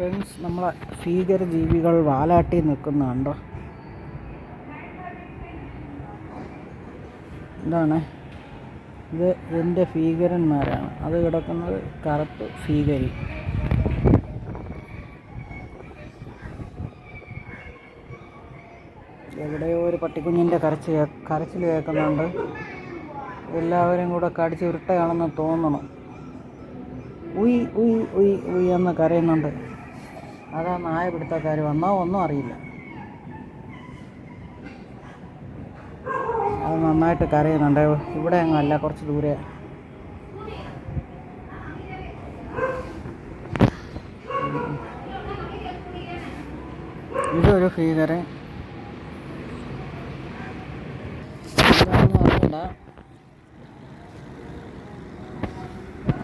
Friends നമ്മളെ ഭീകര ജീവികൾ വാലാട്ടി നിൽക്കുന്ന കണ്ടോ? എന്താണ് ഇത് എന്റെ ഭീകരന്മാരാണ്. അത് കിടക്കുന്നത് കറുപ്പ് ഭീകരി. എവിടെയോ ഒരു പട്ടിക്കുഞ്ഞിന്റെ കരച്ച് കരച്ചിൽ കേൾക്കുന്നുണ്ട്. എല്ലാവരും കൂടെ കടിച്ച് ഉരുട്ടയാണെന്ന് തോന്നണം. ഉയ് ഉയ് ഉയ് ഉയ് എന്ന് കരയുന്നുണ്ട്. അതാ നായ പിടുത്തക്കാർ വന്നോ ഒന്നും അറിയില്ല. അത് നന്നായിട്ട് കരയുന്നുണ്ട്. ഇവിടെ അങ്ങല്ല കുറച്ച് ദൂരെ. ഇതൊരു അറിയില്ല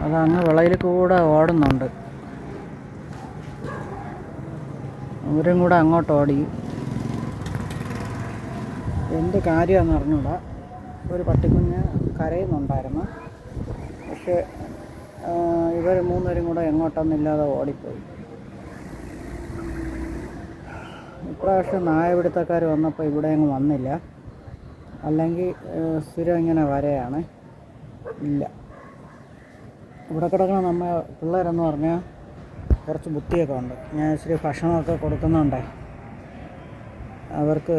അതങ്ങ് വിളയിൽ കൂടെ ഓടുന്നുണ്ട്. അവരും കൂടെ അങ്ങോട്ട് ഓടി. എന്ത് കാര്യമാണെന്ന് അറിഞ്ഞൂടാ. ഒരു പട്ടിക്കുഞ്ഞ് കരയുന്നുണ്ടായിരുന്നു. പക്ഷേ ഇവർ മൂന്നുപേരും കൂടെ എങ്ങോട്ടൊന്നില്ലാതെ ഓടിപ്പോയി. ഇപ്രാവശ്യം നായപിടുത്തക്കാർ വന്നപ്പോൾ ഇവിടെ അങ്ങ് വന്നില്ല. അല്ലെങ്കിൽ സ്ഥിരം ഇങ്ങനെ വരെയാണ്. ഇല്ല. ഇവിടെ കിടക്കണം നമ്മ പിള്ളേരെന്ന് പറഞ്ഞാൽ കുറച്ച് ബുദ്ധിയൊക്കെ ഉണ്ട്. ഞാൻ ഇച്ചിരി ഭക്ഷണമൊക്കെ കൊടുക്കുന്നുണ്ട്. അവർക്ക്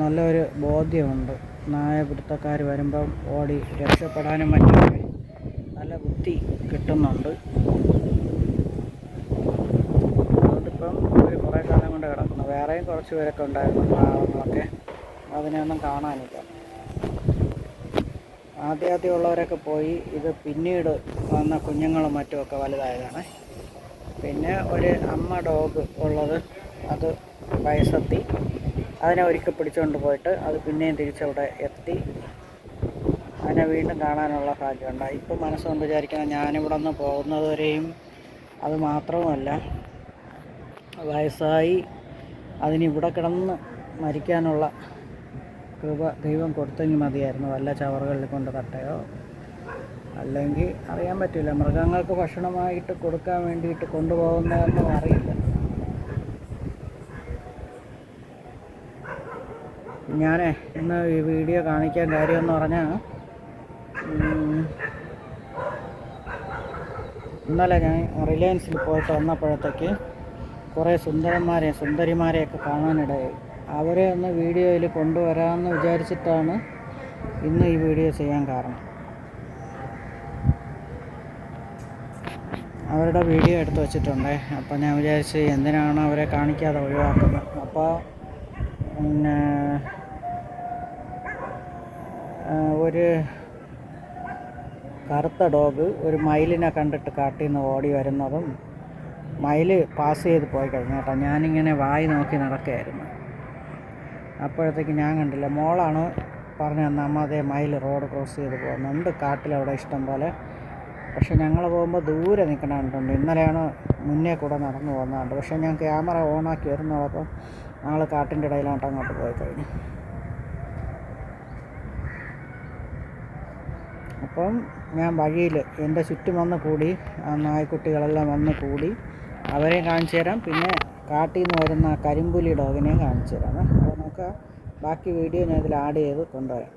നല്ലൊരു ബോധ്യമുണ്ട്. നായ പിടുത്തക്കാർ വരുമ്പം ഓടി രക്ഷപ്പെടാനും മറ്റുമൊക്കെ നല്ല ബുദ്ധി കിട്ടുന്നുണ്ട്. അതുകൊണ്ടിപ്പം ഒരു കുറേ കാലം കൊണ്ട് കിടക്കുന്നു. വേറെയും കുറച്ച് പേരൊക്കെ ഉണ്ടായിരുന്നു പാവങ്ങളൊക്കെ. അതിനെയൊന്നും കാണാനില്ല. ആദ്യാദ്യമുള്ളവരൊക്കെ പോയി. ഇത് പിന്നീട് വന്ന കുഞ്ഞുങ്ങളും മറ്റുമൊക്കെ വലുതായതാണ്. പിന്നെ ഒരു അമ്മ ഡോഗ് ഉള്ളത് അത് വയസ്സെത്തി. അതിനെ ഒരിക്കൽ പിടിച്ചുകൊണ്ട് പോയിട്ട് അത് പിന്നെയും തിരിച്ചവിടെ എത്തി. അതിനെ വീണ്ടും കാണാനുള്ള ഭാഗ്യമുണ്ടായി. ഇപ്പം മനസ്സുകൊണ്ട് വിചാരിക്കണം ഞാനിവിടെ നിന്ന് പോകുന്നതുവരെയും അത് മാത്രവുമല്ല വയസ്സായി. അതിനിവിടെ കിടന്ന് മരിക്കാനുള്ള കൃപ ദൈവം കൊടുത്തെങ്കിൽ മതിയായിരുന്നു. വല്ല ചവറുകളിൽ കൊണ്ട് തട്ടയോ? അല്ലെങ്കിൽ അറിയാൻ പറ്റില്ല. മൃഗങ്ങൾക്ക് ഭക്ഷണമായിട്ട് കൊടുക്കാൻ വേണ്ടിയിട്ട് കൊണ്ടുപോകുന്നതെന്നും അറിയില്ല. ഞാൻ ഇന്ന് ഈ വീഡിയോ കാണിക്കാൻ കാര്യമെന്ന് പറഞ്ഞാൽ ഇന്നലെ ഞാൻ റിലയൻസിൽ പോയിട്ട് വന്നപ്പോഴത്തേക്ക് കുറേ സുന്ദരന്മാരെ സുന്ദരിമാരെയൊക്കെ കാണാനിടയായി. അവരെ ഒന്ന് വീഡിയോയിൽ കൊണ്ടുവരാമെന്ന് വിചാരിച്ചിട്ടാണ് ഇന്ന് ഈ വീഡിയോ ചെയ്യാൻ കാരണം. അവരുടെ വീഡിയോ എടുത്ത് വെച്ചിട്ടുണ്ട്. അപ്പോൾ ഞാൻ വിചാരിച്ച് എന്തിനാണ് അവരെ കാണിക്കാതെ ഒഴിവാക്കുന്നത്. അപ്പോൾ പിന്നെ ഒരു കറുത്ത ഡോഗ് ഒരു മയിലിനെ കണ്ടിട്ട് കാട്ടിൽ നിന്ന് ഓടി വരുന്നതും മയിൽ പാസ് ചെയ്ത് പോയി കഴിഞ്ഞു കേട്ടോ. ഞാനിങ്ങനെ വായി നോക്കി നടക്കുകയായിരുന്നു. അപ്പോഴത്തേക്ക് ഞാൻ കണ്ടില്ല. മോളാണ് പറഞ്ഞു തന്ന അമ്മ അതേ മയിൽ റോഡ് ക്രോസ് ചെയ്ത് പോകുന്നുണ്ട് കാട്ടിലവിടെ ഇഷ്ടം പോലെ. പക്ഷെ ഞങ്ങൾ പോകുമ്പോൾ ദൂരെ നിൽക്കണ ഇന്നലെയാണ് മുന്നേ കൂടെ നടന്നു പോകുന്നതുകൊണ്ട്. പക്ഷേ ഞാൻ ക്യാമറ ഓണാക്കി വരുന്നതോടൊപ്പം ഞങ്ങൾ കാട്ടിന്റെ ഇടയിലോട്ട് അങ്ങോട്ട് പോയി കഴിഞ്ഞു. അപ്പം ഞാൻ വഴിയിൽ എന്റെ ചുറ്റും വന്ന് കൂടി നായ്ക്കുട്ടികളെല്ലാം വന്ന് കൂടി അവരെയും കാണിച്ചു തരാം. പിന്നെ കാട്ടിൽ നിന്ന് വരുന്ന കരിമ്പുലി ഡോഗിനെയും കാണിച്ചു തരാം. അപ്പോൾ നമുക്ക് ബാക്കി വീഡിയോ ഞാൻ ഇതിൽ ആഡ് ചെയ്ത് കൊണ്ടുവരാം.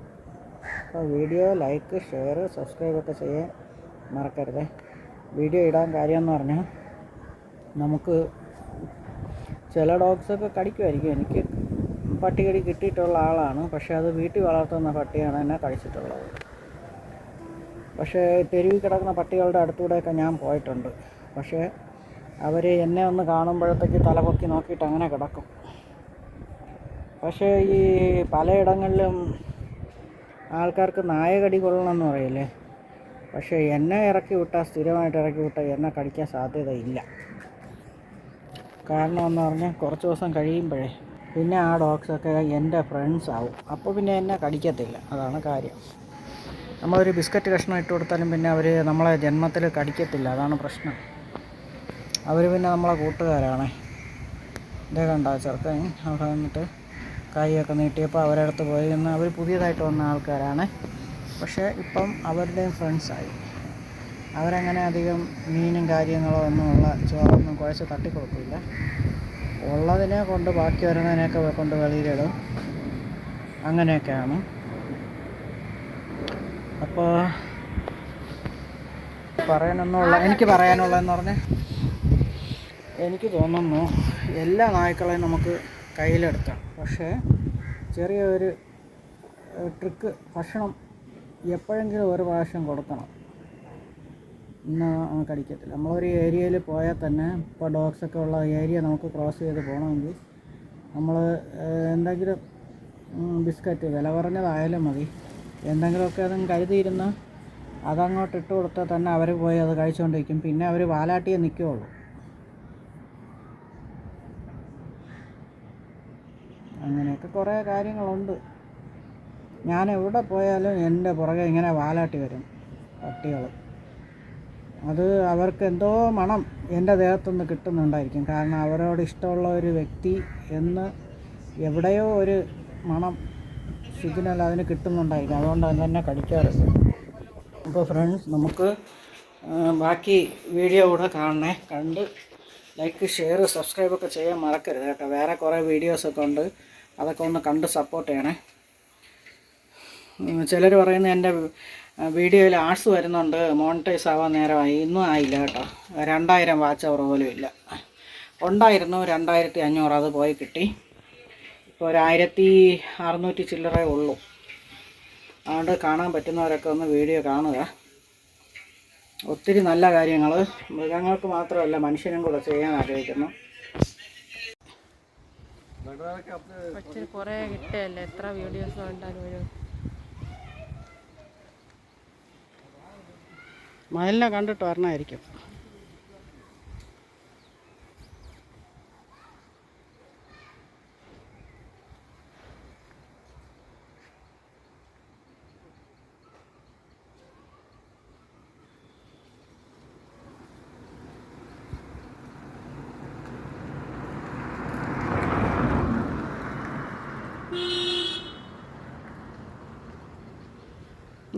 അപ്പോൾ വീഡിയോ ലൈക്ക് ഷെയർ സബ്സ്ക്രൈബ് ഒക്കെ ചെയ്യാൻ മറക്കരുത്. വീഡിയോ ഇടാൻ കാര്യമെന്ന് പറഞ്ഞാൽ നമുക്ക് ചില ഡോഗ്സൊക്കെ കടിക്കുമായിരിക്കും എനിക്ക് പട്ടികടി കിട്ടിയിട്ടുള്ള ആളാണ്. പക്ഷേ അത് വീട്ടിൽ വളർത്തുന്ന പട്ടിയാണ് എന്നെ കടിച്ചിട്ടുള്ളത് പക്ഷേ തെരുവിൽ കിടക്കുന്ന പട്ടികളുടെ അടുത്തൂടെയൊക്കെ ഞാൻ പോയിട്ടുണ്ട്. പക്ഷേ അവർ എന്നെ ഒന്ന് കാണുമ്പോഴത്തേക്ക് തലപൊക്കി നോക്കിയിട്ട് അങ്ങനെ കിടക്കും. പക്ഷേ ഈ പലയിടങ്ങളിലും ആൾക്കാർക്ക് നായകടി കൊള്ളണം എന്ന് പറയില്ലേ? പക്ഷേ എന്നെ ഇറക്കി വിട്ടാൽ സ്ഥിരമായിട്ട് ഇറക്കി വിട്ടാൽ എന്നെ കടിക്കാൻ സാധ്യതയില്ല കാരണം എന്ന് പറഞ്ഞാൽ കുറച്ച് ദിവസം കഴിയുമ്പോഴേ പിന്നെ ആ ഡോഗ്സൊക്കെ എന്റെ ഫ്രണ്ട്സ് ആവും. അപ്പോൾ പിന്നെ എന്നെ കടിക്കത്തില്ല. അതാണ് കാര്യം. നമ്മളൊരു ബിസ്ക്കറ്റ് കഷ്ണം ഇട്ട് കൊടുത്താലും പിന്നെ അവർ നമ്മളെ ജന്മത്തിൽ കടിക്കത്തില്ല. അതാണ് പ്രശ്നം. അവർ പിന്നെ നമ്മളെ കൂട്ടുകാരാണ്. ഇതേ കണ്ട? ചെറുക്കൻ അവിടെ വന്നിട്ട് കൈയൊക്കെ നീട്ടിയപ്പോൾ അവരടുത്ത് പോയി. നിന്ന് അവർ പുതിയതായിട്ട് വന്ന ആൾക്കാരാണ്. പക്ഷേ ഇപ്പം അവരുടെയും ഫ്രണ്ട്സായി. അവരങ്ങനെ അധികം മീനും കാര്യങ്ങളോ ഒന്നുമുള്ള ചോറൊന്നും കുഴച്ച് തട്ടിക്കൊടുക്കില്ല. ഉള്ളതിനെ കൊണ്ട് ബാക്കി വരുന്നതിനെയൊക്കെ കൊണ്ട് വെളിയിലിടും. അങ്ങനെയൊക്കെയാണ്. അപ്പോൾ പറയാനൊന്നുമുള്ള എനിക്ക് പറയാനുള്ളതെന്ന് പറഞ്ഞാൽ എനിക്ക് തോന്നുന്നു എല്ലാ നായ്ക്കളെയും നമുക്ക് കയ്യിലെടുക്കാം. പക്ഷേ ചെറിയൊരു ട്രിക്ക് ഭക്ഷണം എപ്പോഴെങ്കിലും ഒരു പ്രാവശ്യം കൊടുക്കണം. ഇന്ന് കടിക്കത്തില്ല. നമ്മളൊരു ഏരിയയിൽ പോയാൽ തന്നെ ഇപ്പോൾ ഡോഗ്സൊക്കെ ഉള്ള ഏരിയ നമുക്ക് ക്രോസ് ചെയ്ത് പോകണമെങ്കിൽ നമ്മൾ എന്തെങ്കിലും ബിസ്ക്കറ്റ് വില കുറഞ്ഞതായാലും മതി. എന്തെങ്കിലുമൊക്കെ അതും കരുതിയിരുന്ന് അതങ്ങോട്ട് ഇട്ട് കൊടുത്താൽ തന്നെ അവർ പോയി അത് കഴിച്ചുകൊണ്ടിരിക്കും. പിന്നെ അവർ വാലാട്ടിയെ നിൽക്കുകയുള്ളൂ. അങ്ങനെയൊക്കെ കുറേ കാര്യങ്ങളുണ്ട്. ഞാൻ എവിടെ പോയാലും എന്റെ പുറകെ ഇങ്ങനെ വാലാട്ടി വരും പട്ടികൾ അത് അവർക്ക് എന്തോ മണം എന്റെ ദേഹത്തുനിന്ന് കിട്ടുന്നുണ്ടായിരിക്കും. കാരണം അവരോട് ഇഷ്ടമുള്ള ഒരു വ്യക്തി എന്ന് എവിടെയോ ഒരു മണം സിഗ്നൽ അതിന് കിട്ടുന്നുണ്ടായിരിക്കും. അതുകൊണ്ട് അത് തന്നെ കടിക്കാറുണ്ട് അപ്പോൾ ഫ്രണ്ട്സ് നമുക്ക് ബാക്കി വീഡിയോ കൂടെ കാണണേ. കണ്ട് ലൈക്ക് ഷെയർ സബ്സ്ക്രൈബൊക്കെ ചെയ്യാൻ മറക്കരുത് കേട്ടോ. വേറെ കുറേ വീഡിയോസൊക്കെ ഉണ്ട്. അതൊക്കെ ഒന്ന് കണ്ട് സപ്പോർട്ട് ചെയ്യണേ. ചിലർ പറയുന്നത് എന്റെ വീഡിയോയിൽ ആർട്സ് വരുന്നുണ്ട് മോണിറ്റൈസ് ആവാൻ നേരമായി. ഇന്നും ആയില്ല കേട്ടോ. രണ്ടായിരം വാച്ച് അവർ പോലും ഇല്ല. ഉണ്ടായിരുന്നു രണ്ടായിരത്തി അഞ്ഞൂറ് അത് പോയി കിട്ടി. ഇപ്പോൾ ഒരു ആയിരത്തി അറുന്നൂറ്റി ചില്ലറേ ഉള്ളൂ. അതുകൊണ്ട് കാണാൻ പറ്റുന്നവരൊക്കെ ഒന്ന് വീഡിയോ കാണുക. ഒത്തിരി നല്ല കാര്യങ്ങൾ മൃഗങ്ങൾക്ക് മാത്രമല്ല മനുഷ്യനും കൂടെ ചെയ്യാൻ ആഗ്രഹിക്കുന്നു. കുറേ കിട്ടുകയല്ലേ എത്ര വീഡിയോസ് കണ്ടാലും ഒരു മയിലിനെ കണ്ടിട്ട് വരണമായിരിക്കും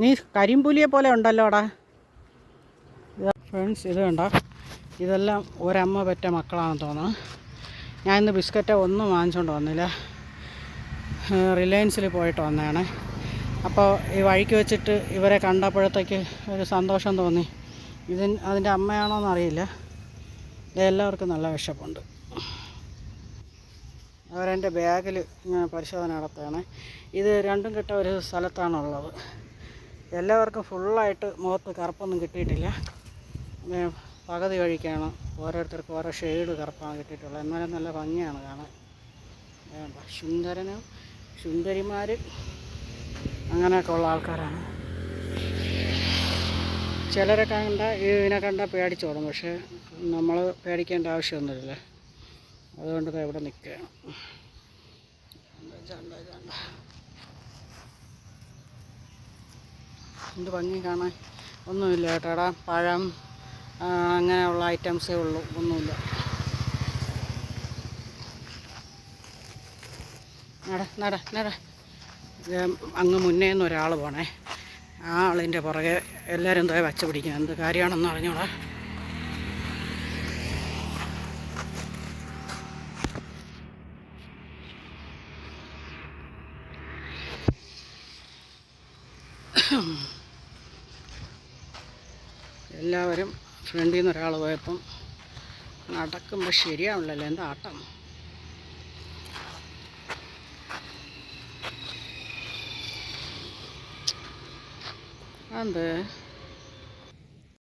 നീ കരിമ്പുലിയെ പോലെ ഉണ്ടല്ലോടാ. ഫ്രണ്ട്സ് ഇത് കണ്ട? ഇതെല്ലാം ഒരമ്മ പറ്റ മക്കളാണെന്ന് തോന്നുന്നു. ഞാൻ ഇന്ന് ബിസ്ക്കറ്റ് ഒന്നും വാങ്ങിച്ചുകൊണ്ട് വന്നില്ല. റിലയൻസിൽ പോയിട്ട് വന്നതാണ്. അപ്പോൾ ഈ വഴിക്ക് വെച്ചിട്ട് ഇവരെ കണ്ടപ്പോഴത്തേക്ക് ഒരു സന്തോഷം തോന്നി. ഇതിന് അതിന്റെ അമ്മയാണോന്ന് അറിയില്ല. ഇത് എല്ലാവർക്കും നല്ല വിശപ്പുണ്ട്. അവരെന്റെ ബാഗിൽ ഇങ്ങനെ പരിശോധന നടത്തുകയാണ്. ഇത് രണ്ടും കിട്ട ഒരു സ്ഥലത്താണുള്ളത്. എല്ലാവർക്കും ഫുള്ളായിട്ട് മുഖത്ത് കറുപ്പൊന്നും കിട്ടിയിട്ടില്ല. പകുതി വഴിക്കാണ് ഓരോരുത്തർക്കും ഓരോ ഷെയ്ഡ് കറുപ്പാണ് കിട്ടിയിട്ടുള്ളത്. എന്നാലും നല്ല ഭംഗിയാണ് കാണാൻ. സുന്ദരനും സുന്ദരിമാർ അങ്ങനെയൊക്കെ ഉള്ള ആൾക്കാരാണ്. ചിലരെ കണ്ട ഇതിനെ കണ്ട പേടിച്ചോളും പക്ഷേ നമ്മൾ പേടിക്കേണ്ട ആവശ്യമൊന്നുമില്ല. അതുകൊണ്ട് ഇവിടെ നിൽക്കുകയാണ് എന്ത് ഭംഗി കാണാൻ? ഒന്നുമില്ല കേട്ടോടാ പഴം അങ്ങനെയുള്ള ഐറ്റംസേ ഉള്ളൂ. ഒന്നുമില്ല. നട നട നട. അങ്ങ് മുന്നേ നിന്ന് ഒരാൾ പോണേ. ആ ആളിന്റെ പുറകെ എല്ലാവരും എന്തോ വച്ച പിടിക്കുക എന്ത് കാര്യമാണെന്ന് അറിഞ്ഞോളാ എല്ലാവരും ഫ്രണ്ടിൽ നിന്ന് ഒരാൾ പോയപ്പം നടക്കുമ്പോൾ ശരിയാവില്ലല്ലോ എന്താ ആട്ടം? എന്ത്